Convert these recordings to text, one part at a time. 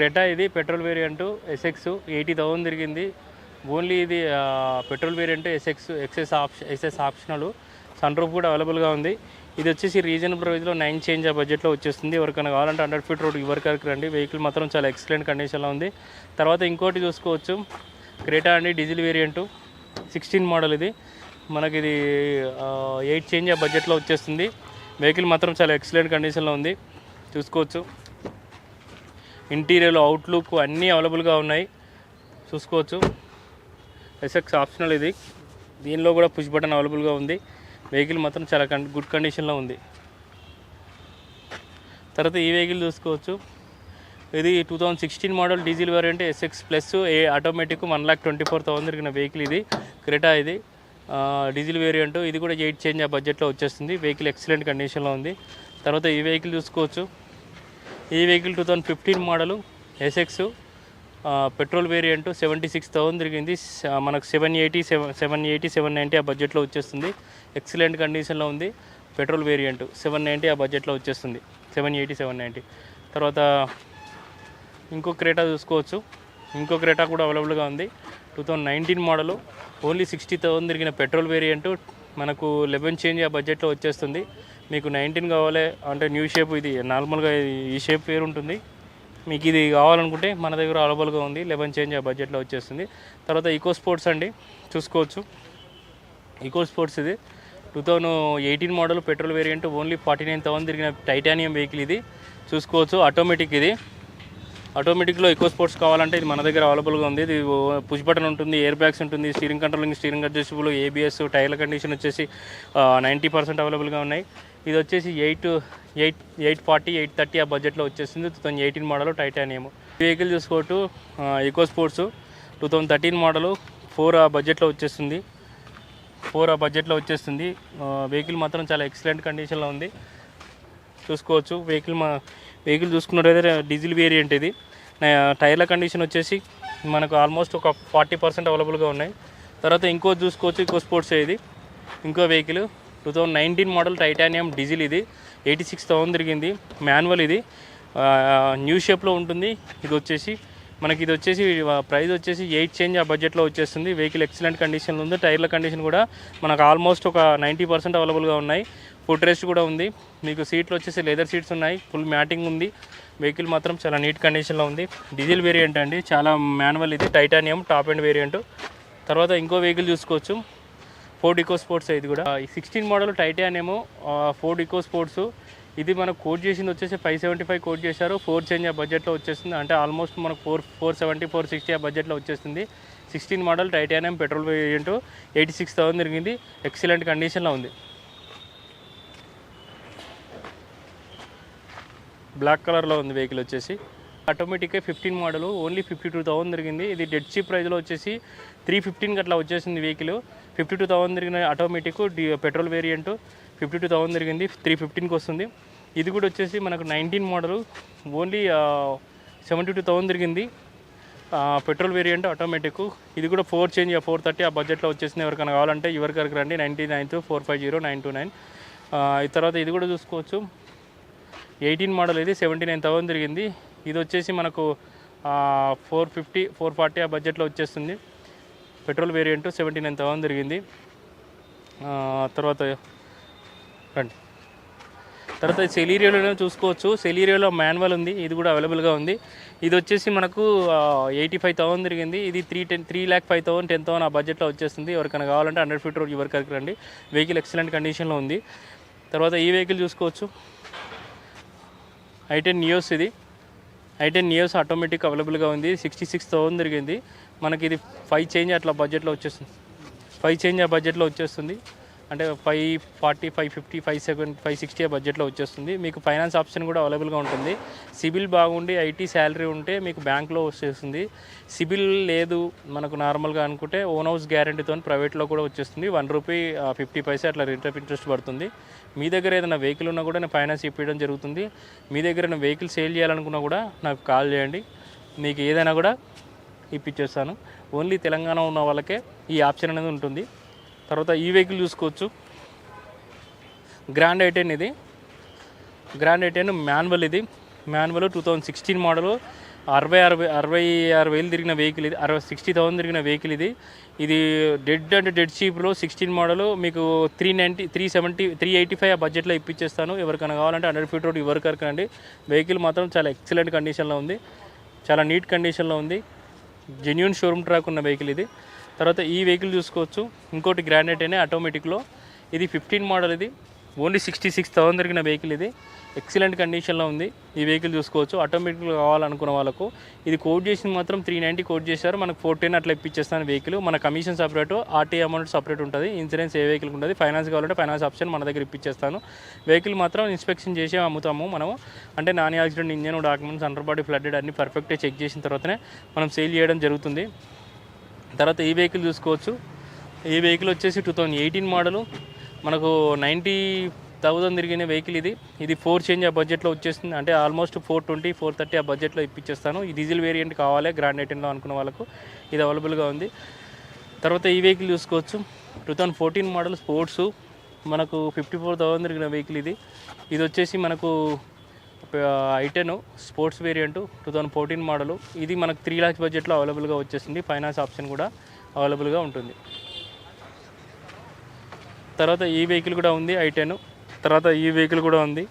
Creta ఇది petrol variant SX eighty thousand తిరిగింది. Only ఇది petrol variant SX SX option SS optional. Sunroof కూడా అవైలబుల్గా ఉంది. ఇది వచ్చేసి రీజనబుల్ ప్రైస్లో నైన్ చేంజ్ ఆ బడ్జెట్లో వచ్చేస్తుంది. ఎవరికైనా కావాలంటే హండ్రెడ్ ఫీట్ రోడ్ ఇవర్ రండి. వెహికల్ మాత్రం చాలా ఎక్సలెంట్ కండిషన్లో ఉంది. తర్వాత ఇంకోటి చూసుకోవచ్చు. క్రేటా అండి డీజిల్ వేరియంటు. సిక్స్టీన్ మోడల్ ఇది. మనకి ఇది ఎయిట్ చేంజ్ ఆ బడ్జెట్లో వచ్చేస్తుంది. వెహికల్ మాత్రం చాలా ఎక్సలెంట్ కండిషన్లో ఉంది. చూసుకోవచ్చు. ఇంటీరియర్ అవుట్లుక్ అన్నీ అవైలబుల్గా ఉన్నాయి. చూసుకోవచ్చు. ఎస్ఎక్స్ ఆప్షనల్ ఇది. దీనిలో కూడా పుష్ బటన్ అవైలబుల్గా ఉంది. వెహికల్ మాత్రం చాలా కం గుడ్ కండిషన్లో ఉంది. తర్వాత ఈ వెహికల్ చూసుకోవచ్చు. ఇది two thousand sixteen model diesel variant SX plus A automatic one lakh twenty four thousand తిరిగిన వెహికల్ ఇది. క్రెటా ఇది. డీజిల్ వేరియంట్ ఇది కూడా ఎయిట్ చేంజ్ ఆ బడ్జెట్లో వచ్చేస్తుంది. వెహికల్ ఎక్సలెంట్ కండిషన్లో ఉంది. తర్వాత ఈ వెహికల్ చూసుకోవచ్చు. ఈ vehicle two thousand fifteen model SX petrol variant seventy six thousand తిరిగింది మనకు seven eighty seven seven eighty seven ninety ఆ బడ్జెట్లో వచ్చేస్తుంది. ఎక్సలెంట్ కండిషన్లో ఉంది. పెట్రోల్ వేరియంట్ సెవెన్ నైంటీ ఆ బడ్జెట్లో వచ్చేస్తుంది. సెవెన్ ఎయిటీ సెవెన్ నైంటీ తర్వాత ఇంకో క్రేటా చూసుకోవచ్చు. ఇంకో క్రేటా కూడా అవైలబుల్గా ఉంది. Two thousand nineteen model only sixty thousand తిరిగిన పెట్రోల్ వేరియంట్ మనకు లెవెన్ చేంజ్ ఆ బడ్జెట్లో వచ్చేస్తుంది. మీకు నైన్టీన్ కావాలి అంటే న్యూ షేప్ ఇది నార్మల్గా ఈ షేప్ వేరు ఉంటుంది. మీకు ఇది కావాలనుకుంటే మన దగ్గర అవైలబుల్గా ఉంది. లెవెన్ చేంజ్ ఆ బడ్జెట్లో వచ్చేస్తుంది. తర్వాత ఈకో స్పోర్ట్స్ అండి చూసుకోవచ్చు. ఈకో స్పోర్ట్స్ ఇది. Two thousand eighteen model petrol variant only forty nine thousand తిరిగిన టైటానియం వెహికల్ ఇది. చూసుకోవచ్చు ఆటోమేటిక్ ఇది. ఆటోమేటిక్లో ఎక్కువ స్పోర్ట్స్ కావాలంటే ఇది మన దగ్గర అవైలబుల్గా ఉంది. ఇది పుష్ బటన్ ఉంటుంది ఎయిర్ బ్యాగ్స్ ఉంటుంది steering controlling steering adjustable ABS టైర్ల condition వచ్చేసి నైంటీ పర్సెంట్ అవైలబుల్గా ఉన్నాయి. ఇది వచ్చేసి eight eight eight forty eight thirty ఆ బడ్జెట్లో వచ్చేసింది two thousand eighteen model titanium vehicle చూసుకోవచ్చు Eco Sports two thousand thirteen model four ఆ బడ్జెట్లో వచ్చేస్తుంది ఫోర్ ఆ బడ్జెట్లో వచ్చేస్తుంది వెహికల్ మాత్రం చాలా ఎక్సలెంట్ కండిషన్లో ఉంది. చూసుకోవచ్చు వెహికల్ మా వెహికల్ చూసుకున్నట్టయితే డీజిల్ వేరియంట్ ఇది. టైర్ల కండిషన్ వచ్చేసి మనకు ఆల్మోస్ట్ ఒక ఫార్టీ పర్సెంట్ అవైలబుల్గా ఉన్నాయి. తర్వాత ఇంకో చూసుకోవచ్చు ఇంకో స్పోర్ట్స్ ఇది. ఇంకో vehicle two thousand nineteen model titanium diesel ఇది. ఎయిటీ సిక్స్ థౌసండ్ తిరిగింది. మాన్యువల్ ఇది. న్యూ షేప్లో ఉంటుంది. ఇది వచ్చేసి మనకి ఇది వచ్చేసి ప్రైస్ వచ్చేసి ఎయిట్ చేంజ్ ఆ బడ్జెట్లో వచ్చేస్తుంది. వెహికల్ ఎక్సలెంట్ కండిషన్లో ఉంది. టైర్ల కండిషన్ కూడా మనకు ఆల్మోస్ట్ ఒక నైంటీ పర్సెంట్ అవైలబుల్గా ఉన్నాయి. ఫుడ్ రెస్ట్ కూడా ఉంది. మీకు సీట్లు వచ్చేసి లెదర్ సీట్స్ ఉన్నాయి. ఫుల్ మ్యాటింగ్ ఉంది. వెహికల్ మాత్రం చాలా నీట్ కండిషన్లో ఉంది. డీజిల్ వేరియంట్ అండి. చాలా మాన్యువల్ ఇది. Titanium top end variant. తర్వాత ఇంకో వెహికల్ చూసుకోవచ్చు. ఫోర్డ్ ఈకో స్పోర్ట్స్ ఇది కూడా. Sixteen model titanium Ford Eco Sports ఇది మనకు కోట్ చేసింది వచ్చేసి ఫైవ్ సెవెంటీ ఫైవ్ కోట్ చేశారు. ఫోర్ చేంజ్ ఆ బడ్జెట్లో వచ్చేస్తుంది అంటే ఆల్మోస్ట్ మనకు four four seventy four sixty ఆ బడ్జెట్లో వచ్చేస్తుంది sixteen model titanium petrol variant eighty six thousand జరిగింది ఎక్సలెంట్ కండిషన్లో ఉంది. బ్లాక్ కలర్లో ఉంది వెహికల్ వచ్చేసి. ఆటోమేటిక్గా fifteen model only fifty two thousand తిరిగింది ఇది డెడ్ సీ ప్రైస్లో వచ్చేసి త్రీ ఫిఫ్టీన్కి అట్లా వచ్చేసింది వెహికల్ ఫిఫ్టీ టూ థౌసండ్ తిరిగిన automatic petrol variant fifty two thousand తిరిగింది త్రీ ఫిఫ్టీన్కి వస్తుంది. ఇది కూడా వచ్చేసి మనకు nineteen model only seventy two thousand తిరిగింది పెట్రోల్ వేరియంట్ ఆటోమేటిక్ ఇది కూడా ఫోర్ చేంజ్ ఫోర్ థర్టీ ఆ బడ్జెట్లో వచ్చేసింది ఎవరికైనా కావాలంటే ఎవరికరికి రండి. Ninety nine four five zero nine two nine ఈ తర్వాత ఇది కూడా చూసుకోవచ్చు. ఎయిటీన్ మోడల్ ఇది సెవెంటీ నైన్ థౌసండ్ తిరిగింది. ఇది వచ్చేసి మనకు ఫోర్ ఫిఫ్టీ ఫోర్ ఫార్టీ ఆ బడ్జెట్లో వచ్చేస్తుంది. Petrol variant seventy nine thousand తిరిగింది. తర్వాత రండి. తర్వాత సెలీరియోలోనే చూసుకోవచ్చు. సెలీరియోలో మాన్యువల్ ఉంది ఇది కూడా అవైలబుల్గా ఉంది. ఇది వచ్చేసి మనకు ఎయిటీ ఫైవ్ థౌసండ్ తిరిగింది. ఇది three ten three lakh five thousand ten thousand ఆ బడ్జెట్లో వచ్చేస్తుంది. ఎవరికైనా కావాలంటే హండ్రెడ్ ఫీట్ రోడ్ ఎవరికరికి రండి. వెహికల్ ఎక్సలెంట్ కండిషన్లో ఉంది. తర్వాత ఈ వెహికల్ చూసుకోవచ్చు. ఐటెన్ నియోస్ ఇది. ఐటెన్ నియోస్ ఆటోమేటిక్ అవైలబుల్గా ఉంది. సిక్స్టీ సిక్స్ థౌసండ్ దొరికింది మనకి ఇది ఫైవ్ చేంజ్ అట్లా బడ్జెట్లో వచ్చేస్తుంది. ఫైవ్ చేంజ్ ఆ బడ్జెట్లో వచ్చేస్తుంది. అంటే five forty five fifty five seven five sixty ఆ బడ్జెట్లో వచ్చేస్తుంది. మీకు ఫైనాన్స్ ఆప్షన్ కూడా అవైలబుల్గా ఉంటుంది. సిబిల్ బాగుండి ఐటీ శాలరీ ఉంటే మీకు బ్యాంక్లో వచ్చేస్తుంది. సిబిల్ లేదు మనకు నార్మల్గా అనుకుంటే ఓన్ హౌస్ గ్యారంటీతో ప్రైవేట్లో కూడా వచ్చేస్తుంది. వన్ రూపీ ఫిఫ్టీ పైసే అట్లా రేట్ ఆఫ్ ఇంట్రెస్ట్ పడుతుంది. మీ దగ్గర ఏదైనా వెహికల్ ఉన్నా కూడా నేను ఫైనాన్స్ ఇప్పించడం జరుగుతుంది. మీ దగ్గర నేను వెహికల్ సేల్ చేయాలనుకున్నా కూడా నాకు కాల్ చేయండి. మీకు ఏదైనా కూడా ఇప్పించేస్తాను ఓన్లీ తెలంగాణ ఉన్న వాళ్ళకే ఈ ఆప్షన్ అనేది ఉంటుంది. తర్వాత ఈ వెహికల్ చూసుకోవచ్చు. గ్రాండ్ ఐటెన్ ఇది. గ్రాండ్ ఐటెన్ మాన్యువల్ ఇది. Manual two thousand sixteen model అరవై అరవై అరవై ఆరు వేలు తిరిగిన వెహికల్ ఇది. అరవై సిక్స్టీ థౌసండ్ తిరిగిన వెహికల్ ఇది. ఇది డెడ్ అంటే డెడ్ చీప్లో సిక్స్టీన్ మోడల్ మీకు three ninety three seventy three eighty five ఆ బడ్జెట్లో ఇప్పించేస్తాను. ఎవరికైనా కావాలంటే హండ్రెడ్ ఫీట్ రోడ్ ఎవరికైనా అండి వెహికల్ మాత్రం చాలా ఎక్సలెంట్ కండిషన్లో ఉంది. చాలా నీట్ కండిషన్లో ఉంది. జెన్యున్ షోరూమ్ ట్రాక్ ఉన్న వెహికల్ ఇది. తర్వాత ఈ వెహికల్ చూసుకోవచ్చు. ఇంకోటి గ్రానైట్ అనే ఆటోమేటిక్లో ఇది ఫిఫ్టీన్ మోడల్ ఇది. ఓన్లీ సిక్స్టీ సిక్స్ థౌసండ్ దొరికిన వెహికల్ ఇది ఎక్సలెంట్ కండిషన్లో ఉంది. ఈ వెహికల్ చూసుకోవచ్చు. ఆటోమేటిక్గా కావాలనుకున్న వాళ్ళకు. ఇది కోడ్ చేసింది మాత్రం త్రీ నైంటీ కోడ్ చేశారు. మనకు ఫోర్ టెన్ అట్లా ఇప్పించేస్తాను వెహికల్ మన commission separate RT amount separate ఉంటుంది. ఇన్సూరెన్స్ ఏ వెహికల్ ఉంటుంది ఫైనాన్స్ కావాలంటే ఫైనాన్స్ ఆప్షన్ మన దగ్గర ఇప్పించేస్తాను. వెహికల్ మాత్రం ఇన్స్పెక్షన్ చేసి అమ్ముతాము మనము. అంటే non accident engine documents under body flooded అన్ని పర్ఫెక్ట్గా చెక్ చేసిన తర్వాతనే మనం సేల్ చేయడం జరుగుతుంది. తర్వాత ఈ వెహికల్ చూసుకోవచ్చు? ఈ వెహికల్ వచ్చేసి టూ థౌజండ్ ఎయిటీన్ మోడలు. మనకు నైంటీ థౌజండ్ తిరిగిన వెహికల్ ఇది. ఇది ఫోర్ చేంజ్ ఆ బడ్జెట్లో వచ్చేస్తుంది అంటే almost four twenty four thirty ఆ బడ్జెట్లో ఇప్పించేస్తాను ఈ డీజిల్ వేరియంట్ కావాలి గ్రాండ్ ఎయిటీన్లో అనుకున్న వాళ్ళకు. ఇది అవైలబుల్గా ఉంది. తర్వాత ఈ వెహికల్ చూసుకోవచ్చు. Two thousand fourteen model sports. మనకు ఫిఫ్టీ ఫోర్ థౌజండ్ తిరిగిన వెహికల్ ఇది. ఇది వచ్చేసి మనకు i ten sports variant two thousand fourteen model. ఇది మనకు త్రీ ల్యాక్స్ బడ్జెట్లో అవైలబుల్గా వచ్చేసింది. ఫైనాన్స్ ఆప్షన్ కూడా అవైలబుల్గా ఉంటుంది. తర్వాత ఈ వెహికల్ కూడా ఉంది ఐ టెన్. తర్వాత ఈ వెహికల్ కూడా ఉంది.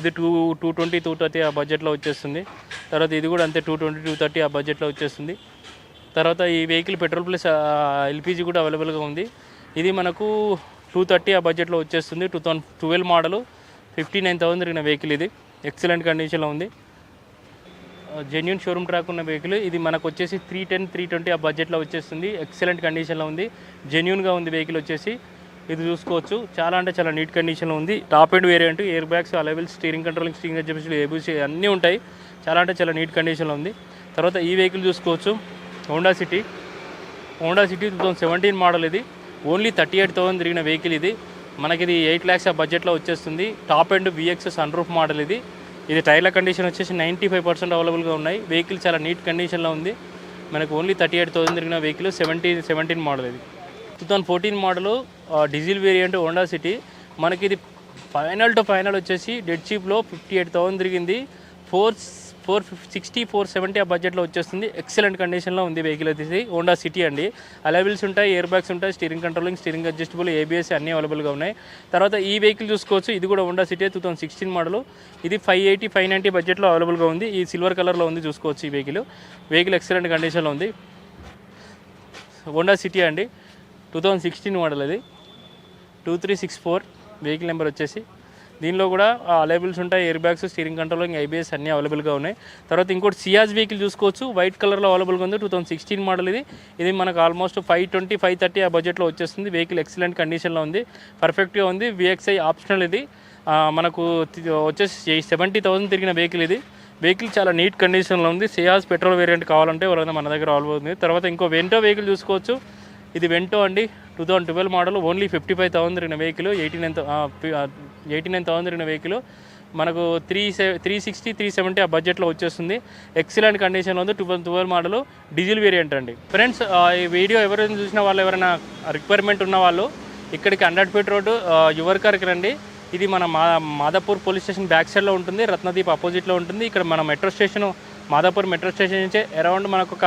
ఇది two two twenty two thirty ఆ బడ్జెట్లో వచ్చేస్తుంది. తర్వాత ఇది కూడా అంతే టూ ట్వంటీ టూ థర్టీ ఆ బడ్జెట్లో వచ్చేస్తుంది. తర్వాత ఈ వెహికల్ పెట్రోల్ ప్లస్ ఎల్పిజి కూడా అవైలబుల్గా ఉంది. ఇది మనకు టూ థర్టీ ఆ బడ్జెట్లో వచ్చేస్తుంది. Two thousand twelve model. Fifty nine thousand తిరిగిన వెహికల్ ఇది. ఎక్సలెంట్ కండిషన్లో ఉంది. జెన్యున్ షోరూమ్ ట్రాక్ ఉన్న వెహికల్ ఇది మనకు వచ్చేసి త్రీ టెన్ త్రీ ట్వంటీ ఆ బడ్జెట్లో వచ్చేస్తుంది. ఎక్సలెంట్ కండిషన్లో ఉంది. జెన్యున్గా ఉంది వెహికల్ వచ్చేసి. ఇది చూసుకోవచ్చు. చాలా అంటే చాలా నీట్ కండిషన్లో ఉంది. Top end variant air bags alloy wheel steering controlling steering చెప్పేసి ఏబీసీ అన్నీ ఉంటాయి. చాలా అంటే చాలా నీట్ కండిషన్లో ఉంది. తర్వాత ఈ వెహికల్ చూసుకోవచ్చు. Honda City Honda City two thousand seventeen model ఇది. ఓన్లీ థర్టీ ఎయిట్ థౌసండ్ తిరిగిన వెహికల్ ఇది. మనకి ఇది ఎయిట్ ల్యాక్స్ ఆ బడ్జెట్లో వచ్చేస్తుంది. Top and VX sunroof model ఇది. ఇది టైర్ల కండిషన్ వచ్చేసి నైంటీ ఫైవ్ పర్సెంట్ అవైలబుల్గా ఉన్నాయి. వెహికల్ చాలా నీట్ కండిషన్లో ఉంది. మనకు ఓన్లీ థర్టీ ఎయిట్ థౌసండ్ తిరిగిన వెహికల్ సెవెంటీన్ సెవెంటీన్ మోడల్ ఇది. Two thousand fourteen model diesel variant Honda City మనకి ఇది ఫైనల్ టు ఫైనల్ వచ్చేసి డెడ్ చీప్లో ఫిఫ్టీ ఎయిట్ థౌసండ్ తిరిగింది. Four four sixty four seventy ఆ బడ్జెట్లో వచ్చేస్తుంది. ఎక్సలెంట్ కండిషన్లో ఉంది వెహికల్ వచ్చేసి హోండా సిటీ అండి. అలవిల్స్ ఉంటాయి ఇయర్ బ్యాగ్స్ ఉంటాయి steering controlling steering adjustable ABS అన్నీ అవైలబుల్గా ఉన్నాయి. తర్వాత ఈ వెహికల్ చూసుకోవచ్చు. ఇది కూడా Honda City two thousand sixteen model ఇది ఫైవ్ ఎయిటీ ఫైవ్ నైంటీ బడ్జెట్లో అవైలబుల్గా ఉంది. ఈ సిల్వర్ కలర్లో ఉంది చూసుకోవచ్చు ఈ వెహికల్ వెహికల్ ఎక్సలెంట్ కండిషన్లో ఉంది. హోండా సిటీ అండి. టూ థౌజండ్ సిక్స్టీన్ మోడల్ అది two three six four vehicle number వచ్చేసి. దీనిలో కూడా అవైలబుల్స్ ఉంటాయి air bags steering controlling ABS అన్నీ అవైలబుల్గా ఉన్నాయి. తర్వాత ఇంకోటి సియాజ్ వెహికల్ చూసుకోవచ్చు. వైట్ కలర్లో అవైలబుల్గా ఉంది టూ థౌసండ్ సిక్స్టీన్ మోడల్ ఇది. ఇది మనకు almost five twenty five thirty ఆ బడ్జెట్లో వచ్చేస్తుంది. వెహికల్ ఎక్సలెంట్ కండిషన్లో ఉంది పర్ఫెక్ట్గా ఉంది. విఎక్స్ఐ ఆప్షనల్ ఇది. మనకు వచ్చేసి సెవెంటీ థౌసండ్ తిరిగిన వెహికల్ ఇది. వెహికల్ చాలా నీట్ కండిషన్లో ఉంది. సియాజ్ పెట్రోల్ వేరియంట్ కావాలంటే ఎవరైనా మన దగ్గర అవైలబుల్ ఉంది. తర్వాత ఇంకో వెంటో వెహికల్ చూసుకోవచ్చు. ఇది వెంటో అండి. Two thousand twelve model only fifty five thousand తిరిగిన vehicle eighty nine eighty nine thousand తిరిగిన వెహికల్ మనకు త్రీ సె త్రీ సిక్స్టీ త్రీ సెవెంటీ ఆ బడ్జెట్లో వచ్చేస్తుంది. ఎక్సలెంట్ కండిషన్లో ఉంది two thousand twelve model diesel variant అండి ఫ్రెండ్స్ ఈ వీడియో ఎవరైనా చూసిన వాళ్ళు ఎవరైనా రిక్వైర్మెంట్ ఉన్న వాళ్ళు ఇక్కడికి హండ్రెడ్ ఫీట్ రోడ్డు యువర్కర్కి రండి. ఇది మన మా మాదాపూర్ పోలీస్ స్టేషన్ బ్యాక్ సైడ్లో ఉంటుంది రత్నదీప్ అపోజిట్లో ఉంటుంది. ఇక్కడ మన metro station Madhapur metro station నుంచి అరౌండ్ మనకు ఒక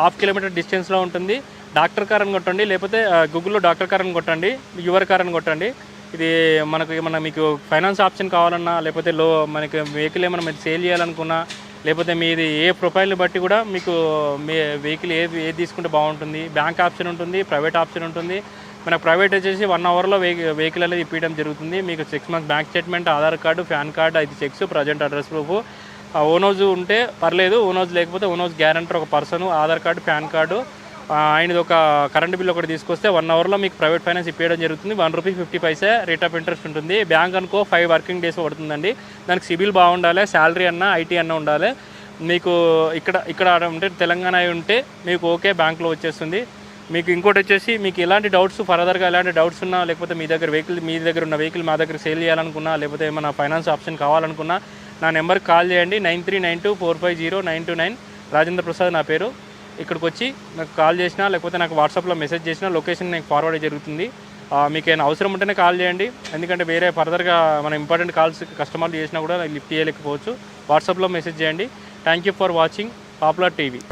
హాఫ్ కిలోమీటర్ డిస్టెన్స్లో ఉంటుంది. డాక్టర్ కార్ అని కొట్టండి లేకపోతే గూగుల్లో డాక్టర్ కార్ అని కొట్టండి యువర్ కార్ అని కొట్టండి. ఇది మనకు ఏమన్నా మీకు ఫైనాన్స్ ఆప్షన్ కావాలన్నా లేకపోతే లో మనకి వెహికల్ ఏమైనా మీరు సేల్ చేయాలనుకున్నా లేకపోతే మీది ఏ ప్రొఫైల్ని బట్టి కూడా మీకు మీ వెహికల్ ఏది ఏది తీసుకుంటే బాగుంటుంది. బ్యాంక్ ఆప్షన్ ఉంటుంది ప్రైవేట్ ఆప్షన్ ఉంటుంది. మనకు ప్రైవేట్ వచ్చేసి వన్ అవర్లో వెహికల్ వెహికల్ అనేది ఇప్పించడం జరుగుతుంది. మీకు six months bank statement Aadhaar card PAN card ఐదు చెక్స్ ప్రజెంట్ అడ్రస్ ప్రూఫ్. ఓనోజ్ ఉంటే పర్లేదు ఓనోజ్ లేకపోతే ఓనోజ్ గ్యారంటర్ ఒక person Aadhaar card PAN card ఆయనది ఒక కరెంట్ బిల్ ఒకటి తీసుకొస్తే వన్ అవర్లో మీకు ప్రైవేట్ ఫైనాన్స్ ఇప్పించడం జరుగుతుంది. One rupee fifty paise rate of interest ఉంటుంది. బ్యాంక్ అనుకో ఫైవ్ వర్కింగ్ డేస్ పడుతుందండి. దానికి సిబిల్ బాగుండాలి శాలరీ అన్న ఐటీ అన్న ఉండాలి. మీకు ఇక్కడ ఇక్కడ ఉంటే తెలంగాణ అయి ఉంటే మీకు ఓకే బ్యాంక్లో వచ్చేస్తుంది. మీకు ఇంకోటి వచ్చేసి మీకు ఎలాంటి డౌట్స్ ఫర్దర్గా ఎలాంటి డౌట్స్ ఉన్నా లేకపోతే మీ దగ్గర వెహికల్ మీ దగ్గర ఉన్న వెహికల్ మా దగ్గర సేల్ చేయాలనుకున్నా లేకపోతే ఏమైనా ఫైనాన్స్ ఆప్షన్ కావాలనుకున్నా నా నెంబర్కి కాల్ చేయండి. Nine three nine two four five zero nine two nine. Rajendra Prasad నా పేరు. ఇక్కడికి వచ్చి నాకు కాల్ చేసినా లేకపోతే నాకు వాట్సాప్లో మెసేజ్ చేసినా లొకేషన్ నాకు ఫార్వర్డ్ జరుగుతుంది. మీకు ఏమైనా అవసరం ఉంటేనే కాల్ చేయండి. ఎందుకంటే వేరే ఫర్దర్గా మన ఇంపార్టెంట్ కాల్స్ కస్టమర్లు చేసినా కూడా లిఫ్ట్ చేయలేకపోవచ్చు. వాట్సాప్లో మెసేజ్ చేయండి. Thank you for watching popular TV.